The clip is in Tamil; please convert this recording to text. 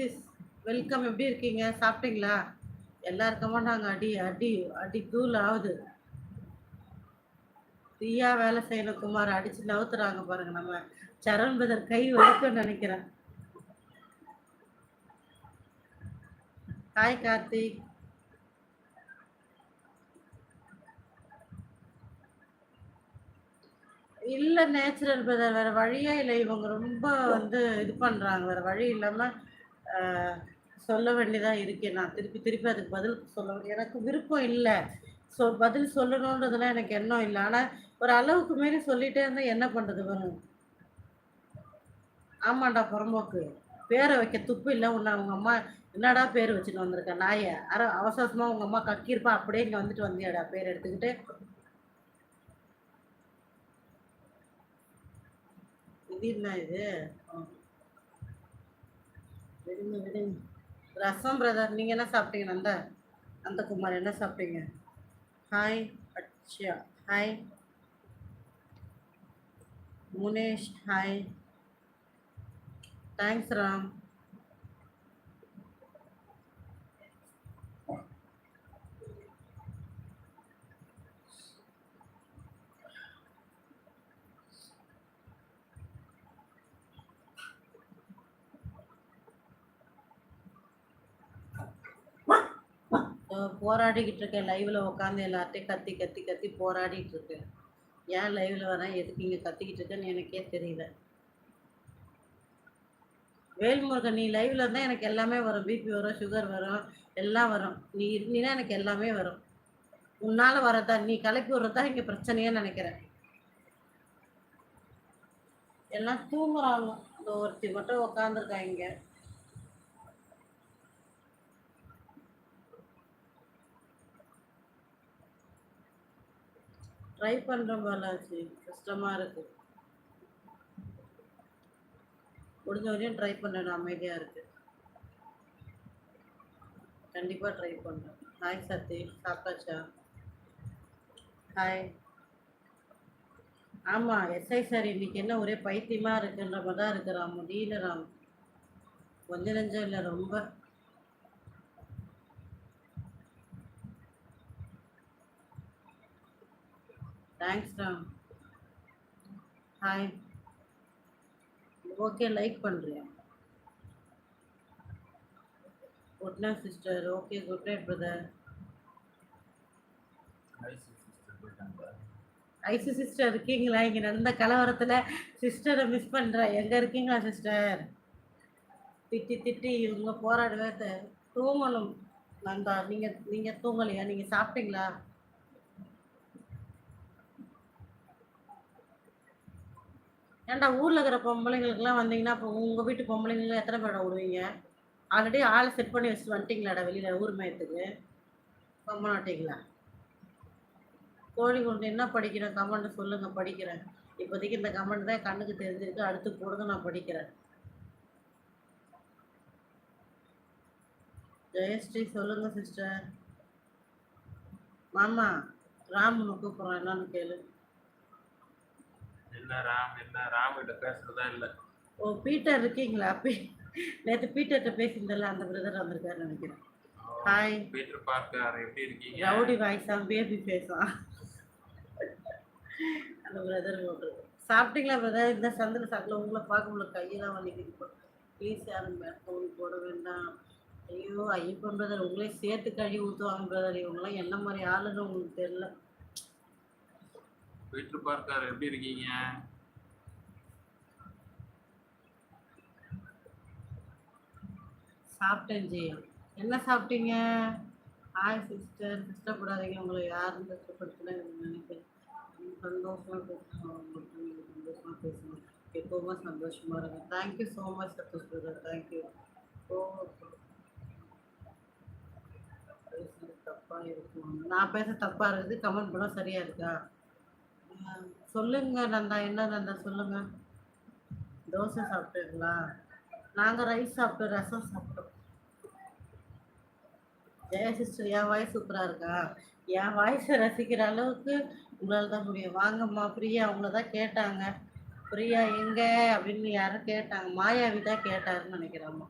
கைஸ் வெல்கம் எப்படி இருக்கீங்க? சாப்பிட்டீங்களா? எல்லாருக்கமா நாங்கள் அடி அடி அடி தூள் ஆகுது ஃப்ரீயா வேலை செய்யணும் குமார். அடிச்சு நவுத்துறாங்க பாருங்க நம்ம சரண் பதர் கை வலிக்கும்னு நினைக்கிறேன். ஹாய் கார்த்திக். இல்ல நேச்சுரல் பிரதர் வேற வழியே இல்லை. இவங்க ரொம்ப வந்து இது பண்றாங்க. வேற வழி இல்லாமல் சொல்ல வேண்டியதாக இருக்கேன் நான் திருப்பி திருப்பி அதுக்கு பதில் சொல்ல எனக்கு விருப்பம் இல்லை. சொ பதில் சொல்லணுன்றதுலாம் எனக்கு எண்ணம் இல்லை. ஆனால் ஒரு அளவுக்கு மீறி சொல்லிட்டே இருந்தால் என்ன பண்ணுறது வரும் ஆமாண்டா புறம்போக்கு. பேரை வைக்க துப்பு இல்லை. உன்னை உங்கள் அம்மா என்னடா பேர் வச்சுட்டு வந்திருக்க? நாயை. அர அவசரமாக உங்கள் அம்மா கக்கியிருப்பா. அப்படியே இங்கே வந்துட்டு வந்தியாடா பேர் எடுத்துக்கிட்டு. இது என்ன இது? விடுங்க விடுங்க. ரசம் பிரதர் நீங்க என்ன சாப்பிட்டீங்க அந்த நந்தகுமார் என்ன சாப்பிட்டீங்க? ஹாய் அச்சா. Hi Munesh hi thanks Ram. போராடிக்கிட்டு இருக்கேன். லைவில் உட்காந்து எல்லார்ட்டையும் கத்தி கத்தி கத்தி போராடிட்டு இருக்கேன். ஏன் லைவில் வரேன் எதுக்கு இங்கே கத்திக்கிட்டு இருக்கேன்னு எனக்கே தெரியல. வேல்முருகன் நீ லைவில் இருந்தால் எனக்கு எல்லாமே வரும். பிபி வரும் சுகர் வரும் எல்லாம் வரும். நீ இருந்தீன்னா எனக்கு எல்லாமே வரும். உன்னால் வரதா நீ கலப்பி விடுறதா? இங்கே பிரச்சனையே நினைக்கிறேன். எல்லாம் தூங்குறாங்க. இந்த ஒருத்தி மட்டும் உட்காந்துருக்கா இங்க ட்ரை பண்றேன் பாலாஜி கஷ்டமா இருக்கு. முடிஞ்ச வரையும் ட்ரை பண்ணணும். அமைதியா இருக்கு. கண்டிப்பா ட்ரை பண்ணுறேன் ஹாய் சத்தி சாப்பிட்டாச்சா? ஹாய் ஆமா எஸ்ஐ சார் இன்னைக்கு என்ன ஒரே பைத்தியமா இருக்குன்ற மாதிரி தான் இருக்கிறான் முடியல ராம். கொஞ்ச நெஞ்சம் இல்லை ரொம்ப. Thanks Ram hi okay like பண்ணுறேன் good night sister okay good night brother IC sister இருக்கீங்களா? இங்கே நடந்த கலவரத்தில் சிஸ்டரை மிஸ் பண்ணுறேன் எங்கே இருக்கீங்களா சிஸ்டர் திட்டி திட்டி இவங்க போராடவே தூங்கணும் நந்தா. நீங்கள் நீங்கள் தூங்கலையா? நீங்கள் சாப்பிட்டீங்களா? ஏன்டா ஊரில் இருக்கிற பொம்பளைங்களுக்குலாம் வந்தீங்கன்னா இப்போ உங்கள் வீட்டு பொம்பளைங்களுக்கு எத்தனை பேரை விடுவீங்க? ஆல்ரெடி ஆளை செட் பண்ணி வச்சுட்டு வந்துட்டீங்களாடா வெளியில் ஊர் மயத்துக்கு. பண்ண நாட்டிங்களா கோழி கொண்டு என்ன படிக்கிறேன்? கமெண்ட்டு சொல்லுங்கள் படிக்கிறேன். இப்போதைக்கு இந்த கமெண்ட் தான் கண்ணுக்கு தெரிஞ்சிருக்கு. அடுத்து போடுங்க நான் படிக்கிறேன். ஜெயஸ்ரீ சொல்லுங்கள் சிஸ்டர் மாமா ராமனு உன்னை என்னன்னு கேளு. என்ன ராம் என்ன ராம் கிட்ட பேசுறதா இல்ல. ஓ பீட்டர் இருக்கீங்களா? நேற்று பீட்டர்கிட்ட பேசியிருந்தல அந்த பிரதர் வந்திருக்காருன்னு நினைக்கிறேன். Hi Peter Parker. எப்படி இருக்கீங்க? ரவுடி வாய்ஸா பேபி ஃபேஸா? அந்த பிரதர் போட்டுருக்கு சாப்பிட்டீங்களா பிரதர்? இந்த சந்தில் சாப்பிடல. உங்களை பார்க்க முடியல கையெல்லாம் வலிக்குது ப்ளீஸ் யாரும் ஃபோன் போட வேண்டாம். ஐயோ ஐயப்பன் பிரதர் உங்களே சேர்த்து கழுவி ஊற்றுவாங்க பிரதர் இவங்கெல்லாம் என்ன மாதிரி ஆளுன்னு உங்களுக்கு தெரியல. பீட்டர் பார்க்கர் எப்படி இருக்கீங்க? சாப்பிட்டேன் ஜி. என்ன சாப்பிட்டீங்க? ஹாய் சிஸ்டர் கஷ்டப்படாதீங்க. உங்களை யாரும் கஷ்டப்படுத்தல எனக்கு நினைக்கிறேன். சந்தோஷமாக பேசணும் சந்தோஷமாக பேசணும் எப்பவுமே சந்தோஷமாக இருங்க. Thank you so much Santosh brother thank you தப்பாக இருக்கும்? நான் பேச தப்பாக இருக்குது. கமெண்ட் பண்ணால் சரியாக இருக்கா? சொல்லுங்க நந்தா என்ன நந்தா சொல்லுங்க? தோசை சாப்பிட்டீங்களா? நாங்கள் ரைஸ் சாப்பிட்டோம் ரசம் சாப்பிட்டோம். ஜெய சிஸ்டர் என் வாய்ஸ் சூப்பராக இருக்கா? என் வாய்ஸை ரசிக்கிற அளவுக்கு உங்களால் தான் முடியும். வாங்கம்மா பிரியா அவங்கள தான் கேட்டாங்க. பிரியா எங்க? அப்படின்னு யாரும் கேட்டாங்க. மாயாவி தான் கேட்டாருன்னு நினைக்கிறேம்மா